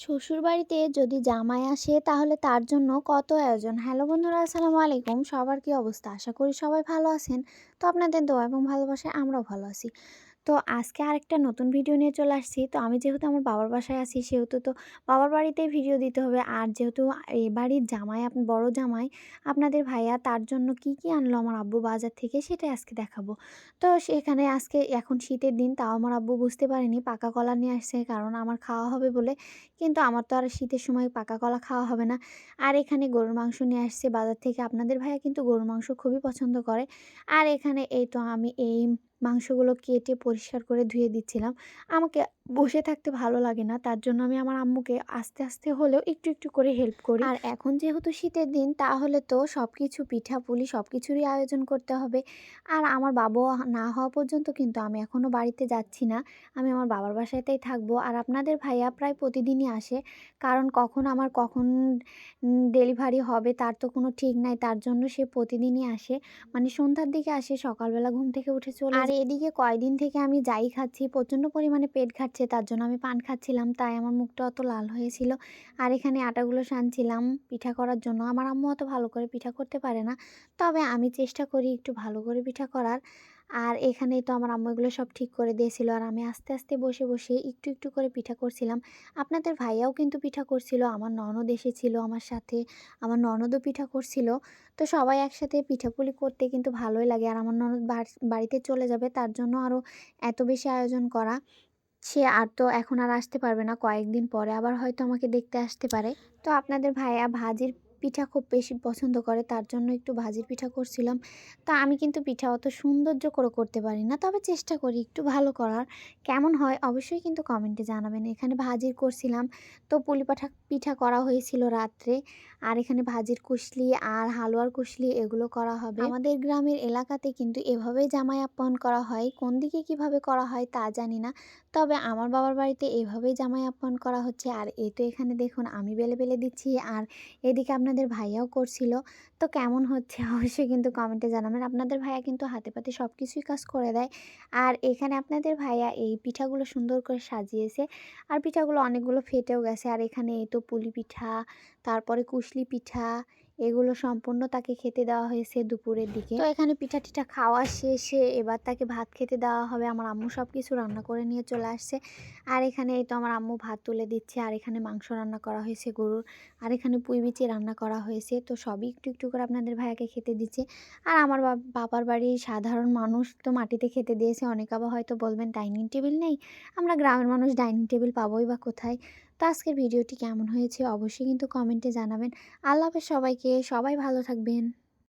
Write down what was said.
শ্বশুরবাড়িতে যদি জামাই আসে, তাহলে তার জন্য কত আয়োজন? হ্যালো বন্ধুরা, আসসালামু আলাইকুম। সবার কি অবস্থা? আশা করি সবাই ভালো আছেন। তো আপনাদের দোয়া এবং ভালোবাসায় আমরাও ভালো আছি। তো আজকে আরেকটা নতুন ভিডিও নিয়ে চলে আসছি। তো আমি যেহেতু আমার বাবার বাসায় আছি, সেহেতু তো বাবার বাড়িতেই ভিডিও দিতে হবে। আর যেহেতু এ বাড়ির জামাই বড় জামাই, আপনাদের ভাইয়া তার জন্য কি কি আনলো আমার আব্বু বাজার থেকে সেটাই আজকে দেখাবো। তো সেখানে আজকে এখন শীতের দিন, তাও আমার আব্বু বুঝতে পারেনি পাকা কলা নিয়ে আসছে কারণ আমার খাওয়া হবে বলে। কিন্তু আমার তো আর শীতের সময় পাকা কলা খাওয়া হবে না। আর এখানে গরুর মাংস নিয়ে আসছে বাজার থেকে। আপনাদের ভাইয়া কিন্তু গরুর মাংস খুবই পছন্দ করে। আর এখানে এই তো আমি এই মাংসগুলো কেটে পরিষ্কার করে ধুয়ে দিচ্ছিলাম। আমাকে বসে থাকতে ভালো লাগে না তার জন্য আমি আমার আম্মুকে আস্তে আস্তে হলেও একটু একটু করে হেল্প করি। আর এখন যেহেতু শীতের দিন তাহলে তো সব কিছু পিঠাপুলি সব কিছুরই আয়োজন করতে হবে। আর আমার বাবু না হওয়া পর্যন্ত কিন্তু আমি এখনও বাড়িতে যাচ্ছি না। আমি আমার বাবার বাসাতেই থাকব। আর আপনাদের ভাইয়া প্রায় প্রতিদিনই আসে। কারণ কখন আমার কখন ডেলিভারি হবে তার তো কোনো ঠিক নাই তার জন্য সে প্রতিদিনই আসে। মানে সন্ধ্যার দিকে আসে সকালবেলা ঘুম থেকে উঠে চলে আর এদিকে কয়দিন থেকে আমি যাই খাচ্ছি, প্রচণ্ড পরিমাণে পেট খাচ্ছে, তার জন্য আমি পান খাচ্ছিলাম, তাই আমার মুখটা অত লাল হয়েছিল। আর এখানে আটাগুলো সানছিলাম পিঠা করার জন্য। আমার আম্মু অত ভালো করে পিঠা করতে পারে না, তবে আমি চেষ্টা করি একটু ভালো করে পিঠা করার। আর এখানেই তো আমার আম্মু এগুলো সব ঠিক করে দিয়েছিল। আর আমি আস্তে আস্তে বসে বসে একটু একটু করে পিঠা করছিলাম। আপনাদের ভাইয়াও কিন্তু পিঠা করছিল, আমার ননদ এসেছিল আমার সাথে, আমার ননদও পিঠা করছিল। তো সবাই একসাথে পিঠাপুলি করতে কিন্তু ভালোই লাগে। আর আমার ননদ বাড়িতে চলে যাবে, তার জন্য আরও এত বেশি আয়োজন করা, সে আর তো এখন আর আসতে পারবে না। কয়েকদিন পরে আবার হয়তো আমাকে দেখতে আসতে পারে। তো আপনাদের ভাইয়া ভাজির পিঠা খুব বেশি পছন্দ করে, তার জন্য একটু ভাজির পিঠা করছিলাম। তা আমি কিন্তু পিঠা অত সৌন্দর্য করে করতে পারি না, তবে চেষ্টা করি একটু ভালো করার। কেমন হয় অবশ্যই কিন্তু কমেন্টে জানাবেন। এখানে ভাজির করছিলাম, তো পুলি পাঠা, পিঠা করা হয়েছিল রাত্রে। আর এখানে ভাজির কুশলি আর হালুয়ার কুশলি এগুলো করা হবে। আমাদের গ্রামের এলাকাতে কিন্তু এভাবেই জামাই আপ্যায়ন করা হয়। কোন দিকে কীভাবে করা হয় তা জানি না, তবে আমার বাবার বাড়িতে এভাবেই জামাই আপ্যায়ন করা হচ্ছে। আর এ তো এখানে দেখুন, আমি বেলে বেলে দিচ্ছি। আর এদিকে আপনাদের ভাইয়াও করছিল। তো কেমন হচ্ছে? অবশ্যই কিন্তু কমেন্টে জানাবেন। আপনাদের ভাইয়া কিন্তু হাতে পাতে সব কিছুই কাজ করে দেয়। আর এখানে আপনাদের ভাইয়া এই পিঠাগুলো সুন্দর করে সাজিয়েছে। আর পিঠাগুলো অনেকগুলো ফেটেও গেছে। আর এখানে এই তো পুলি পিঠা, তারপরে কুশলি পিঠা এগুলো সম্পূর্ণ তাকে খেতে দেওয়া হয়েছে দুপুরের দিকে। তো এখানে পিঠা টিঠা খাওয়া শেষে এবার তাকে ভাত খেতে দেওয়া হবে। আমার আম্মু সব কিছু রান্না করে নিয়ে চলে আসছে। আর এখানে এই তো আমার আম্মু ভাত তুলে দিচ্ছে। আর এখানে মাংস রান্না করা হয়েছে গরুর। আর এখানে পুঁই বিচি রান্না করা হয়েছে। তো সবই একটু একটু করে আপনাদের ভাইয়াকে খেতে দিচ্ছে। আর আমার বাবার বাড়ির সাধারণ মানুষ তো মাটিতে খেতে দিয়েছে। অনেক আবার হয়তো বলবেন ডাইনিং টেবিল নেই। আমরা গ্রামের মানুষ ডাইনিং টেবিল পাবোই বা কোথায়। তো আজকের ভিডিওটি কেমন হয়েছে অবশ্যই কিন্তু কমেন্টে জানাবেন। আল্লাহ সবাইকে সবাই ভালো থাকবেন।